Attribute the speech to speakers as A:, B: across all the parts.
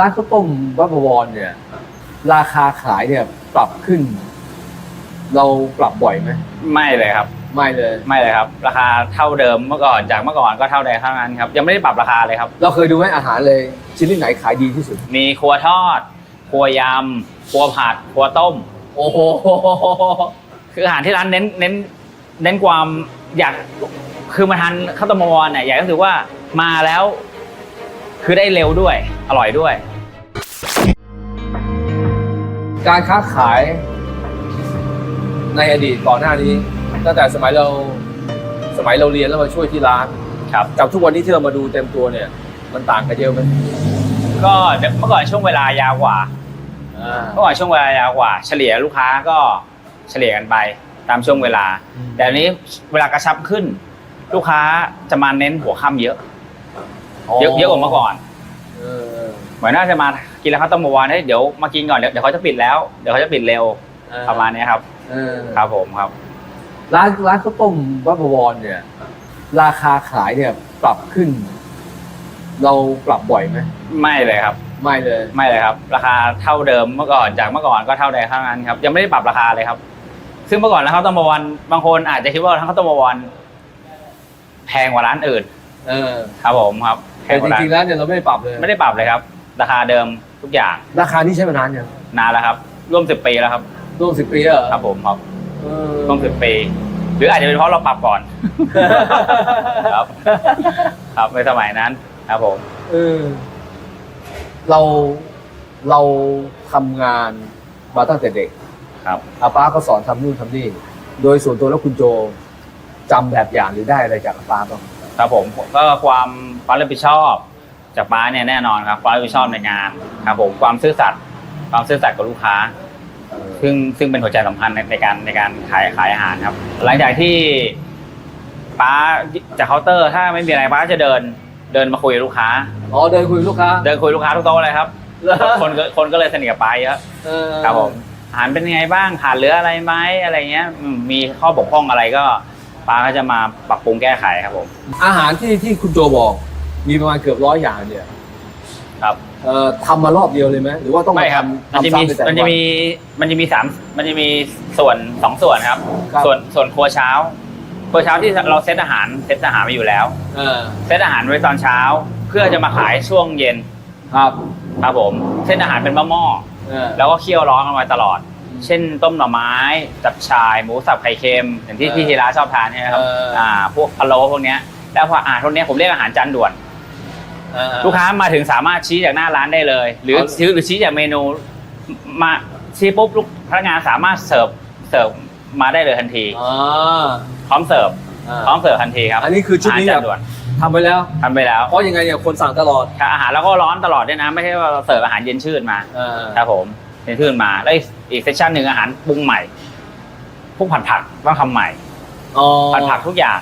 A: ร้านข้าวต้มวัดบวรเนี่ย ราคาขายเนี่ยปรับขึ้น เราปรับบ่อยไหม
B: ไม่เลยครับ
A: ไม่เลย
B: ไม่เลยครับ ราคาเท่าเดิมเมื่อก่อนจากเมื่อก่อนก็เท่าเดิมเท่านั้นครับยังไม่ได้ปรับราคาเลยครับ
A: เราเคยดูไหมอาหารเลยชิ้นที่ไหนขายดีที่สุด
B: มีครัวทอด ครัวยำครัวผัด ครัวต้ม
A: โอ้โห
B: คืออาหารที่ร้านเน้นเน้น เน้นความอยากคือมาทานข้าวต้มมัวเนี่ยอยากก็คือว่ามาแล้ว คือได้เร็วด้วย อร่อยด้วย
A: การค้าขายในอดีตก่อนหน้านี้ ตั้งแต่สมัยเราสมัยเราเรียนแล้วมาช่วยที่ร้าน
B: ครับ
A: กับทุกวันนี้ที่เรามาดูเต็มตัวเนี่ย มันต่างกันเยอะไหม
B: ก็เมื่อก่อนช่วงเวลายาวกว่า
A: อ่า
B: เมื่อก่อนช่วงเวลายาวกว่า เฉลี่ยลูกค้าก็เฉลี่ยกันไปตามช่วงเวลา
A: อืม
B: แต่อันนี้เวลากระชับขึ้น ลูกค้าจะมาเน้นหัวค่ำเยอะ เยอะเยอะกว่าเมื่อก่อน
A: เออ
B: เหมือนน่าจะมากินแล้วเขาวต้มเมื่อวานเฮ้ยเดี๋ยวมากินก่อนเดี๋ยวเดี๋ยวเขาจะปิดแล้ว เดี๋ยวเขาจะปิดเร็ว
A: เออ
B: ประมาณนี้ครับ
A: เออ
B: ครับผมครับ
A: ร้านร้านข้าวต้มวัดบวรเนี่ย ราคาขายเนี่ยปรับขึ้น เราปรับบ่อยไหม
B: ไม่เลยครับ
A: ไม่เลย
B: ไม่เลยครับ ราคาเท่าเดิมเมื่อก่อนจากเมื่อก่อนก็เท่าเดิมเท่านั้นครับ ยังไม่ได้ปรับราคาเลยครับ ซึ่งเมื่อก่อนแล้วข้าวต้มเมื่อวานบางคนอาจจะคิดว่าทั้งข้าวต้มเมื่อวานแพงกว่าร้านอื่น
A: เออ
B: ครับผมครับ แพ
A: แต่
B: งก
A: จ
B: ว่าร้าน
A: ริงๆแล้วเนี่ยเราไม่ได้ปรับเลย
B: ไม่ได้ปรับเลยครับ ราคาเดิมทุกอย่าง
A: ราคานี้ใช้มานานยัง
B: นานแล้วครับ ร่วมสิบปีแล้วครับ
A: ร่วมสิบปีแล้วเหรอ
B: ครับผมครับ
A: เออ
B: ร่วมสิบปี หรืออาจจะเป็นเพราะเราปรับก่อน ครับ ครับในสมัยนั้นครับผม
A: เออเราเราทำงานมาตั้งแต่เด็ก
B: ครับ
A: อาป้าก็สอนทำนู่นทำนี่ โดยส่วนตัวแล้วคุณโจจำแบบอย่างหรือได้อะไรจากอาป้าบ้าง
B: ครับผมก็ความ ความรับผิดชอบจากป้าเนี่ยแน่นอนครับความรับผิดชอบในงานครับผมความซื่อสัตย์ความซื่อสัตย์กับลูกค้า ซึ่งซึ่งเป็นหัวใจสำคัญในในการในการขายขายอาหารครับ หลังจากที่ป้าจากเคาน์เตอร์ ถ้าไม่มีอะไรป้าจะเดินเดินมาคุยกับลูกค้า
A: อ๋อเดินคุยกับลูกค้า
B: เดินคุยลูกค้าทุกโต๊ะเลยครับ คนก็คนก็เลยสนิทกับป้าเยอะ
A: เออ
B: ครับผมอาหารเป็นยังไงบ้างขาดเหลืออะไรไหมอะไรเงี้ยอืมมีข้อบกพร่องอะไรก็ป้าก็จะมาปรับปรุงแก้ไขครับผม
A: อาหารที่ที่คุณโจบอก มีประมาณเกือบร้อยอย่างเนี่ย
B: ครับ
A: เอ่อทำมารอบเดียวเลยไหมหรือว่าต้องมา
B: ไม่ครับ
A: ทำ
B: มันจะ
A: ทำ
B: มี
A: ซ้ำในแต่ละ
B: มันจะ
A: วัน
B: มีมันจะมีสามมันจะมีส่วนสองส่วนครับ
A: ครับ
B: ส่วนส่วนครัวเช้า ครัวเช้าที่เราเซตอาหารเซตอาหารไว้อยู่แล้ว
A: เออ
B: เซตอาหารไว้ตอนเช้า เพื่อจะมาขายช่วงเย็น
A: ครับ
B: ครับผมเซตอาหารเป็นหม้อ
A: เออ
B: ๆแล้วก็เคี่ยวร้อนกันไว้ตลอด เช่นต้มหน่อไม้จับชาย หมูสับไข่เค็มอย่างที่
A: เออ
B: พี่ธีระชอบทานใช่ไหมครับ
A: เอออ่
B: อ่าพวกพะโล้พวกเนี้ยแล้วพออาหารพวกเนี้ยผมเรียกอาหารจานด่วน
A: เออ
B: ลูกค้ามาถึงสามารถชี้จากหน้าร้านได้เลย หรือ
A: เอา
B: ชี้หรือชี้จากเมนูมาชี้ปุ๊บลูกพนักงานสามารถเสิร์ฟเสิร์ฟมาได้เลยทันที
A: อ่า
B: พร้อมเสิร์ฟ
A: อ่า
B: พร้อมเสิร์ฟทันทีครับ
A: อันนี้คือชุดนี้า
B: หาร
A: แบบ
B: จานด่วน
A: ทำไปแล้ว
B: ทำไปแล้ว
A: เพราะยังไงเนี่ยคนสั่งตลอด
B: ครับอาหารแล้วก็ร้อนตลอดด้วยนะ ไม่ใช่ว่าเราเสิร์ฟอาหารเย็นชื่นมา
A: เออ
B: ครับผมเย็นชื่นมาแล้วอีกอีกเซสชันหนึ่งอาหารปรุงใหม่พวกผัดผักต้องทำใหม่
A: อ๋อ
B: ผัดผักทุกอย่าง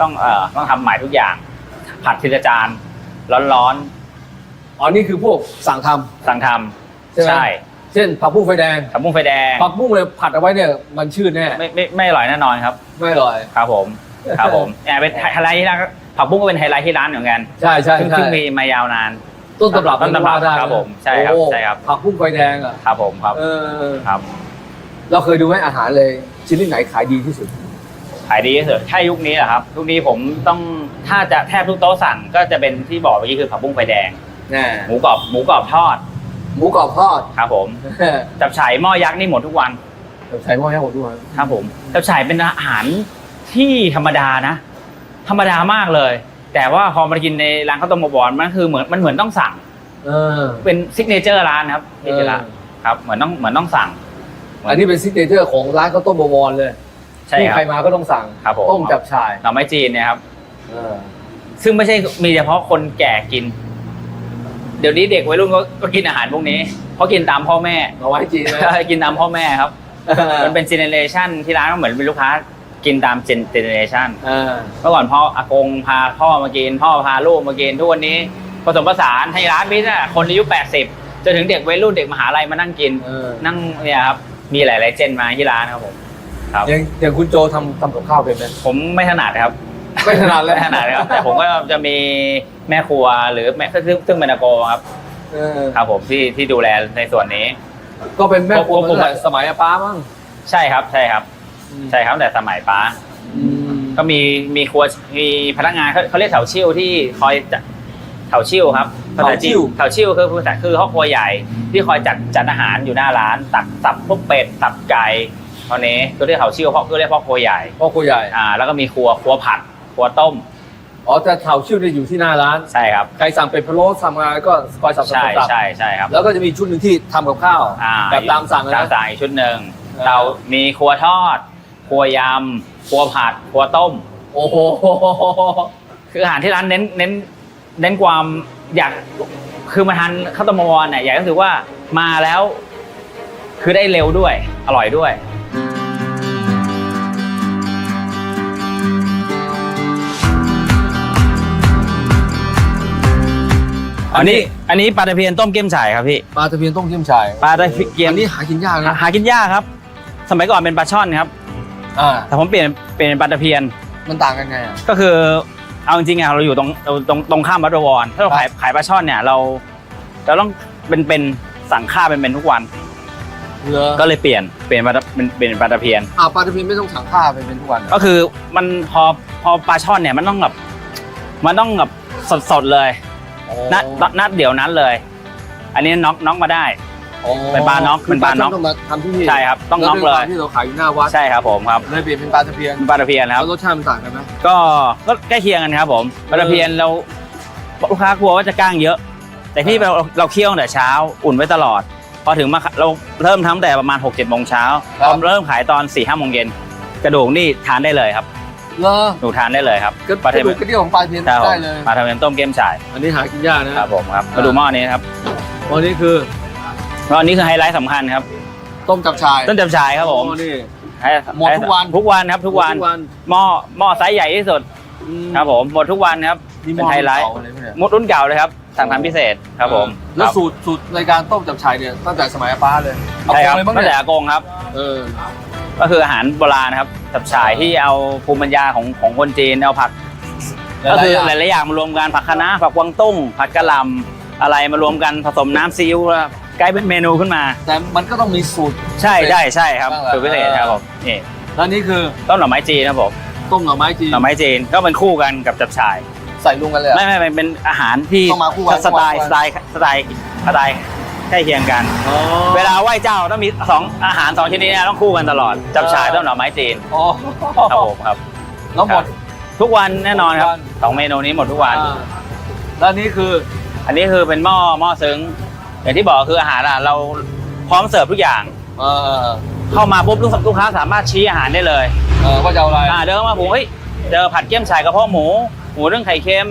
B: ต้องเอ่อต้องทำใหม่ทุกอย่าง ผัดทีละจาน ร้อน
A: อ๋อนี่คือพวกสั่งท
B: ๆสั่งท
A: ใช่ไหมำ
B: ใช่ำ
A: เช่นผักบุ้งไฟแดง
B: ผักบุ้งไฟแดง
A: ผักบุ้งเลยผัดเอาไว้เนี่ยมันชื่นแน่
B: ไม่ไม่ไม่อร่อยแน่นอนครับ
A: ไม่อร่อย
B: ครับผมครับผมเนี่ยเป็นไฮไลท์ที่ร้านผักบุ้งก็เป็นไฮไลท์ที่ร้านเหมือนกัน
A: ใช่ใช่
B: ซึ่ง
A: ใช่
B: ซึ่งมีมายาวนาน
A: ต้นตำรับ
B: ต้นตำรับ
A: ได้นะครับ
B: ผมใช่ครับ
A: โอ้
B: ใช่ครับ
A: ผักบุ้งไฟแดงอะ
B: ครับผมครับ
A: เออ
B: ครับ
A: เราเคยดูไหมอาหารเลยชิ้นที่ไหนขายดีที่สุด
B: ขายดีที่สุดถ้ายุคนี้แหละครับยุคนี้ผมต้องถ้าจะแทบทุกโต๊ะสั่งก็จะเป็นที่บอกเมื่อกี้คือผักบุ้งไฟแดง
A: แน่
B: หมูกรอบหมูกรอบทอด
A: หมูกรอบทอด
B: ครับผมจับฉ่ายหม้อยักษ์นี่หมดทุกวัน
A: ใช้หม้อให้หมดด้วย
B: ครับผมจับฉ่ายเป็นอาหารที่ธรรมดานะ ธรรมดามากเลย แต่ว่าพอมากินในร้านข้าวต้มบอลมันคือเหมือนมันเหมือนต้องสั่ง
A: เออ
B: เป็นซิกเนเจอร์ร้านครับซิกเนเจอร์ร้าน
A: เออ
B: ครับเหมือนต้องเหมือนต้องสั่ง
A: อันนี้เป็นซิกเนเจอร์ของร้านข้าวต้มบวรเลย
B: ใช่
A: ที่
B: ครั
A: ใคร
B: บ
A: มาก็ต้องสั่ง
B: ครับผม
A: ต้มจับชาย
B: หน่อไม้จีนเนี่ยครับ
A: เออ
B: ซึ่งไม่ใช่มีเฉพาะคนแก่กิน เดี๋ยวนี้เด็กวัยรุ่นก็ก็กินอาหารพวกนี้เพราะกินตามพ่อแม่
A: เอาไว้จีนไหม
B: กินตามพ่อแม่ครับ มันเป็นเจเนเรชันที่ร้านก็เหมือนเป็นลูกค้ากินตามเจเนเรชัน
A: เออ
B: เมื่อก่อนพ่ออากงพาพ่อมากิน พ่อพาลูกมากินทุกวันนี้ผสมผสานให้ร้านพิซซ่าคนอายุ 80จนถึงเด็กวัยรุ่นเด็กมหาลัยมานั่งกิน
A: เออ
B: นั่งเนี่ยครับมีหลายๆเจนมาที่ร้านครับผม ครับ
A: อย่างอย่างคุณโจทำทำกับข้าวเป็นไหม
B: ผมไม่ถนัดครับ
A: ไม่ถนัดเลย
B: ไม่ถนัดครับ แต่ผมก็จะมีแม่ครัวหรือแม่ซึ่งซึ่งเป็นอาโกครับ
A: เออ
B: ครับผมที่ที่ดูแลในส่วนนี้
A: ก็เป็นแม่ครัว
B: ผม
A: มาตั้งแต่สมัยอาป้ามั้ง
B: ใช่ครับใช่ครับ ใช่ครับตั้งแต่สมัยป้า
A: อืม
B: ก็มีมีครัวมีพนักงานเขาเขาเรียกแถวชิ่วที่คอยจัดแถวชิ่วครับภาษาจีนแถวชิ่วคือภาษาคือครอบครัวใหญ่ที่คอยจัดจัดอาหารอยู่หน้าร้าน ตักสับพวกเป็ดสับไก่ ตอนนี้ก็เรียกแถวชิ่วเพราะก็เรียกพ่อครัวใหญ่
A: พ่อครัวใหญ่
B: อ่าแล้วก็มีครัวครัวผัดครัวต้ม
A: อ๋อแต่เถาชิ่วเนี่ยอยู่ที่หน้าร้าน
B: ใช่ครับ
A: ใครสั่งเป็ดพะโล้สั่งมาก็คอยสับสับ
B: ใช่
A: สับ
B: ใช่ใช่ครับ
A: แล้วก็จะมีชุดหนึ่งที่ทำกับข้าว
B: อ่า
A: แบบตามสั่งนะ
B: ตามสั่งอีกชุดหนึ่ง
A: เออ
B: เรามีครัวทอด ครัวยำครัวผัดครัวต้ม
A: โอ้โห
B: คืออาหารที่ร้านเน้นเน้นเน้นความอยากคือมาทานข้าวต้มมัวเนี่ยอยากก็คือว่ามาแล้ว คือได้เร็วด้วยอร่อยด้วย อันนี้อันนี้ปลาตะเพียนต้มเกี๊ยมฉ่ายครับพี่
A: ปลาตะเพียนต้มเกี๊ยมฉ่าย
B: ปลาตะเพียน
A: อันนี้หากินยาก
B: หา
A: นะ
B: หากินยากครับ สมัยก่อนเป็นปลาช่อนครับ
A: อ่า
B: แต่ผมเปลี่ยนเปลี่ยนเป็นปลาตะเพียน
A: มันต่างกันไงอะ
B: ก็คือเอาจริงๆอะเราอยู่ตรงเราตรงตรงข้ามวัดบวรถ้าเราขายขายปลาช่อนเนี่ยเราเราต้องเป็นเป็นสั่งค่าเป็นเป็นทุกวัน
A: เหรอ
B: ก็เลยเปลี่ยนเปลี่ยนมาเป็นเป็นปลาตะเพียน
A: อ่าปลาตะเพียนไม่ต้องสั่งข้าวไปเป็นทุกวัน
B: ก็คือมันพอพอปลาช่อนเนี่ยมันต้องแบบมันต้องแบบสดสดๆเลย
A: โอ้
B: นัดนัดเดี๋ยวนั้นเลย อันนี้น็อกน็อกมาได้
A: โอ้
B: เป็นปลาน็อกเป็นปลาน็อก
A: ต้องมาทำที่นี่
B: ใช่ครับต้องน็อกเล
A: แวยด้วยความที่เราขายอยู่หน้าวัด
B: ใช่ครับผมครับ
A: เลยเปลี่ยนเป็นปลาตะเพียน
B: เป็นปลาตะเพียนครับ
A: แล้วรสชาติมันต่างกันไหม
B: ก็ก็ใกล้เคียงกันครับผมปลาตะเพียนเราลูกค้ากลัวว่าจะก้างเยอะ แต่ที่เราเราเคี่ยวตั้งแต่เช้าอุ่นไว้ตลอด พอถึงมาเราเริ่มทำตั้งแต่ประมาณ6กเจ็ดโมงเช้าพอเริ่มขายตอน4ี่ห้าโมงเย็นกระดูกนี่ทานได้เลยครับ
A: เลอ
B: หนูทานได้เลยครับ
A: ก็
B: ปลา
A: ก
B: เท
A: ระ
B: ม
A: ดูกกระเดี่ยวของปลาตะเพียน
B: ครับผ
A: ได้
B: ม
A: เลย
B: ปลาเทมต้มเกี๊ยมฉ่าย
A: อันนี้หากินยากนะ ครับ
B: ผมครับ
A: อ่าม
B: มาดูหม้อนี้นะครับ
A: วันนี้คือ
B: หม้อนี้คือไฮไลท์สำคัญครับ
A: ต้มจับชาย
B: ต้นจับฉ่ายครับผม
A: โอ้นี่
B: ให้
A: หมดทุกวัน
B: ทุกวันครับทุกวัน
A: ทุกวัน
B: หม้อหม้อไซส์ใหญ่ที่สุด
A: อืม
B: ครับผมหมดทุกวันครับ
A: นี่ห
B: เป็
A: ม้
B: น
A: อ
B: ไฮไลท์
A: เก่าเลยปะเนี่ย
B: หมดรุ่นเก่าเลยครับสั่งทำพิเศษครับผม
A: แล้ว
B: ครับ
A: สูตรสูตรในการต้มจับชายเนี่ยตั้งแต่สมัยอาป้าเลยเอา
B: ใช่ครับ
A: เลยมั้ง
B: ตั้งแต่
A: เนี่ย
B: อากงครับ
A: เออ
B: ก็คืออาหารโบราณนะครับจับฉ่ายที่เอาภูมิปัญญาของของคนจีนเอาผัก ก็คือหลายๆอย่างมารวมกันผักคะน้าผักกวางตุ้ง ผักกะหล่ำอะไรมารวมกันผสมน้ำซีอิ๊วแล้วกลายเป็นเมนูขึ้นมา
A: แต่มันก็ต้องมีสูตร
B: ใช่ใช่ใช่ครับ
A: บ้างเหรอ
B: สูตรพิเศษครับผมนี่
A: แล้วนี่คือ
B: ต้นหน่อไม้จีนครับผม
A: ต้มหน่อไม้จีน
B: หน่อไม้จีนก็เป็นคู่กันกับจับฉ่าย
A: ใส่รวมกันเลยเหรอ
B: ไม่ไม่ไม่เป็นอาหารที่
A: ต้องมาคู่กัน
B: สไตล์
A: คู่
B: ส
A: กัน
B: ไตล์สไตล์สไตล์ ใกล้เคียงกัน
A: อ๋อ
B: เวลาไหว้เจ้าต้องมีสองอาหารสองชนิดเนี้ต้องคู่กันตลอดจับฉ่ายต้นหน่อไม้จีน
A: อ๋อ
B: ครับผมครับ
A: แล้วหมด
B: ทุกวันแน่นอนครับ
A: ทุกวัน
B: สองเมนูนี้หมดทุกวัน
A: อ่าแล้วนี่คือ
B: อันนี้คือเป็นหม้อหม้อซึ้งอย่างที่บอกคืออาหารอะเราพร้อมเสิร์ฟทุกอย่าง
A: เออ
B: เข้ามาปุ๊บลูกลูกค้าสามารถชี้อาหารได้เลย
A: เออว่าจะเอาอะไร
B: อ่าเดินเข้ามาผมเฮ้ยเจอผัดเกี๊ยมฉ่ายกระเพาะหมู หมูเรื่องไข่เค็ม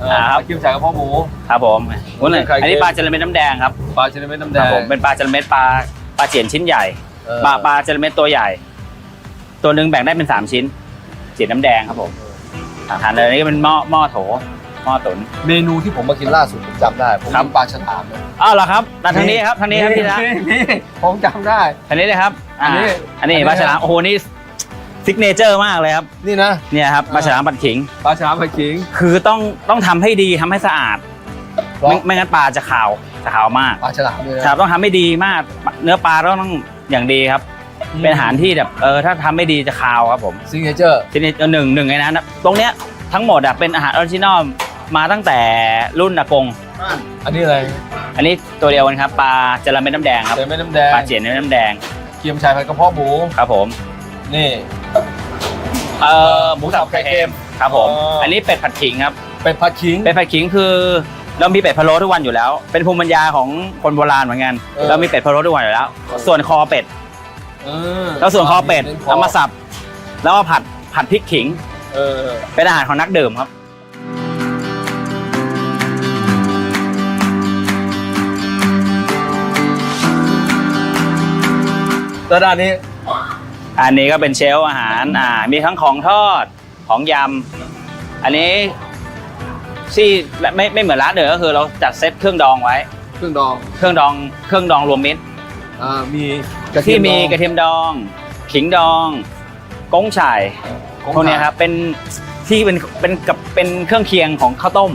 A: เออ
B: ครับ
A: คิวใส่กระเพาะหมู
B: ครับผมหมูหนึ่ง
A: ไข่เค็ม
B: อันนี้ปลาจระเม็ดน้ำแดงครับ
A: ปลาชนิดเม็ดน้ำแด
B: ครับ
A: ง
B: ผมเป็นปลาจระเม็ดปลาปลาเจียนชิ้นใหญ่
A: เออ
B: ปลาปลาจระเม็ดตัวใหญ่ ตัวหนึ่งแบ่งได้เป็นสามชิ้นเจียนน้ำแดงครับผมอ่าทานเลยอันนี่ก็เป็นหม้อหม้อโถหม้อตุ๋น
A: เมนูที่ผมมากินล่าสุดผมจำได้ ผม
B: ครับ
A: กินปลาฉลามเลย
B: อ้าวเหรอครับมาทางนี้ครับทางนี้ครับพี่นะ
A: นี่ผมจำได้
B: ทางนี้เลยครับ
A: อันนี้า
B: อันนี้
A: อันนี้
B: ปลาฉลามโอ้โหนี่ ซิกเนเจอร์มากเลยครับ
A: นี่นะ
B: เนี่ยครับปลาฉลามปัดขิง
A: ปลาฉลามไข่ขิง
B: คือต้องต้องทำให้ดีทำให้สะอาด
A: เพราะ
B: ไม่ไม่งั้นปลาจะขาวจะขาวมาก
A: ปลาฉลามเลยนะ ครับ
B: ต้องทำให้ดีมาก เนื้อปลาต้องอย่างดีครับเป็นอาหารที่แบบเออถ้าทำไม่ดีจะคาวครับผม
A: ซิงเกิลเจอร์
B: ทีนี้หนึ่งหนึ่งในนั้นนะตรงเนี้ยทั้งหมดอะเป็นอาหารออริจินอลมาตั้งแต่รุ่นอากง
A: อันนี้อะไร
B: อันนี้ตัวเดียวกันครับปลาจระเม็ดน้ำแดงครับ
A: เต็มเม็ดน้ำแดง
B: ปลาเจียนน้ำแดง
A: เกี๊ยมชายผัดกระเพาะหมู
B: ครับผม
A: นี่
B: เอ่อหมูสับไข่เค็มครับผม
A: อ๋ออั
B: อันนี้เป็ดผัดขิงครับ
A: เป็ดผัดขิง
B: เป็ดผัดขิงคือ เรามีเป็ดพะโล้ทุกวันอยู่แล้ว เป็นภูมิปัญญาของคนโบราณเหมือนกัน
A: เออ
B: เรามีเป็ดพะโล้ทุกวันอยู่แล้ว ส่วนคอเป็ด
A: เออ
B: แล้วส่วนคอเป็ดเอามาสับแล้วมาผัดผัดพริกขิง
A: เออ
B: เป็นอาหารของนักดื่มครับ
A: แล้วด้านนี้
B: อันนี้ก็เป็นเชลฟ์อาหารอ่ามีทั้งของทอดของยำอันนี้ที่ไม่ไม่เหมือนร้านเดิมก็คือเราจัดเซตเครื่องดองไว้
A: เครื่องดอง
B: เครื่องดองเครื่องดองรวมมิตร
A: อ่ามีกระเที
B: ที่
A: ยม
B: มี
A: ดอง
B: กระเทียมดอง ขิงดองก้งฉ่าย
A: ของ
B: พวกเนี้ยครับเป็นที่เป็นเป็นกับเป็นเครื่องเคียงของข้าวต้ม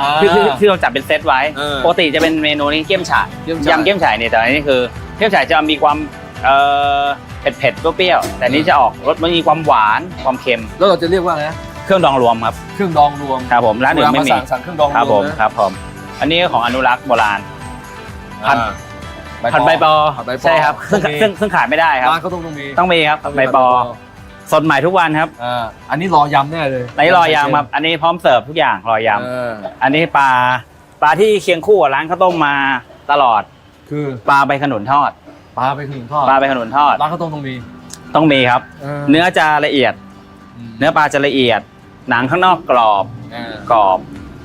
A: อ่า
B: ที่ที่ที่เราจัดเป็นเซตไว้
A: เออ
B: ปกติจะเป็นเมนูนี้เกี๊ยมฉ่าย
A: เกี๊ยมฉ่าย
B: ยำเกี๊ยมฉ่ายเนี่ยแต่อันนี้คือเกี๊ยมฉ่ายจะมีความ เอ่อเผ็ดเผ็ดๆเปรี้ยวๆแต่อันนี้จะออกรสมันมีความหวานความเค็ม
A: แล้วเราจะเรียกว่าไงนะ
B: เครื่องดองรวมครับ
A: เครื่องดองรวม
B: ครับผมร้านอื่นไม่มี
A: เวลาสั่งสั่งเครื่องดอง
B: ครับ
A: ร
B: ผ
A: วม
B: ม
A: นะ ครับ
B: ผมอันนี้ของอนุรักษ์โบราณพัน
A: อ่า
B: ผัดใบปอ
A: ผัดใบปอ
B: ใช่ครับซึ่ง
A: ต้องมี
B: ซึ่งซึ่งขาดไม่ได้ครับ
A: ร้านเขาต้องต้องมี
B: ต้องมีครับใบปอสดใหม่ทุกวันครับ
A: อ่าอันนี้รอยำแน่เลย
B: ในรอยำครับอันนี้พร้อมเสิร์ฟทุกอย่างรอย
A: เออำ
B: อันนี้ปลาปลาที่เคียงคู่กับร้านข้าวต้มมาตลอด
A: คือ
B: ปลาใบขนุนทอด
A: ปลาไปถึงทอด
B: ปลาใบขนุนทอด
A: ร้านเขาต้องต้องมี
B: ต้องมีครับ เนื้อจะละเอียด เนื้อปลาจะละเอียด หนังข้างนอกกรอบ
A: อ่าก
B: รอบ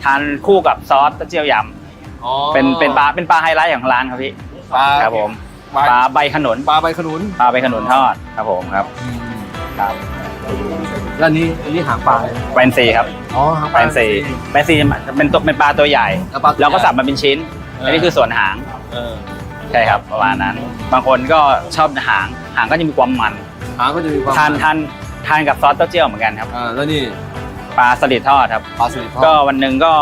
B: ทานคู่กับซอสเต้าเจี้ยวย
A: อ๋อำ
B: เป็นเป็นปลาเป็นปลาไฮไลท์ของร้านครับพี่
A: ปลา
B: ครับผม
A: ปลา
B: ปลาใบขนุน
A: ปลาใบขนุน
B: ปลาใบขนุนทอดครับผมครับ
A: ครับแล้วอันนี้อันนี้หางปลาเลย
B: แฟนซีครับ
A: อ๋อหางป
B: แฟ
A: ลาน
B: ซีแฟนซีจะเป็นตัวเป็นปลาตัวใหญ่
A: แล้วปลาตัว
B: แล้วก็
A: ใหญ่
B: สับมาเป็นชิ้นอันนี้คือส่วนหาง
A: เออ
B: ใช่ครับประมาณนั้น บางคนก็ชอบหางหางก็จะมีความมัน
A: หางก็จะมีความ
B: ทานทานทานกับซอสเต้าเจี้ยวเหมือนกันครับ
A: อ่าแล้วนี่
B: ปลาสลิดทอดครับ
A: ปลาสลิดทอด
B: ก็วันหนึ่งก็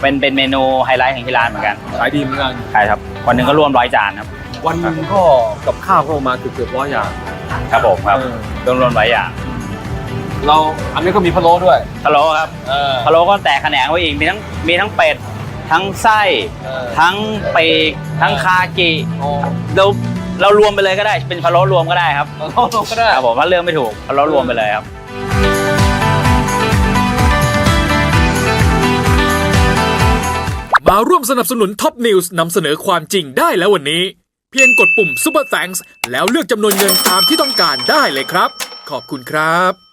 B: เป็นเป็นเมนูไฮไลท์ของที่ร้านเหมือนกัน
A: ขายดีเหมือนกัน
B: ใช่ครับ วันหนึ่งก็รวมร้อยจานครับ
A: วันหนึงก็กับข้าวก็ประมาณเกือบเกือบร้อยอย่าง
B: ครับผมครับ
A: เออ
B: รวมรวมร้อยอย่าง
A: เราอันนี้ก็มีพะโล้ด้วย
B: พะโล้ครับ
A: เออ
B: พะโล้ก็แตกแขนงไว้อีกมีทั้งมีทั้งเป็ด ทั้งไส้
A: เออ
B: ทั้งปีกทั้งคากิ
A: โอ้
B: เราเรารวมไปเลยก็ได้ เป็นพะโล้รวมก็ได้ครับ
A: พะโล้ก็ได้
B: ครับผมว่าเรื่องไม่ถูกพะโล้รวมไปเลยครับ
C: มาร่วมสนับสนุนท็อปนิวส์นำเสนอความจริงได้แล้ววันนี้ เพียงกดปุ่ม Super Thanks แล้วเลือกจำนวนเงินตามที่ต้องการได้เลยครับ ขอบคุณครับ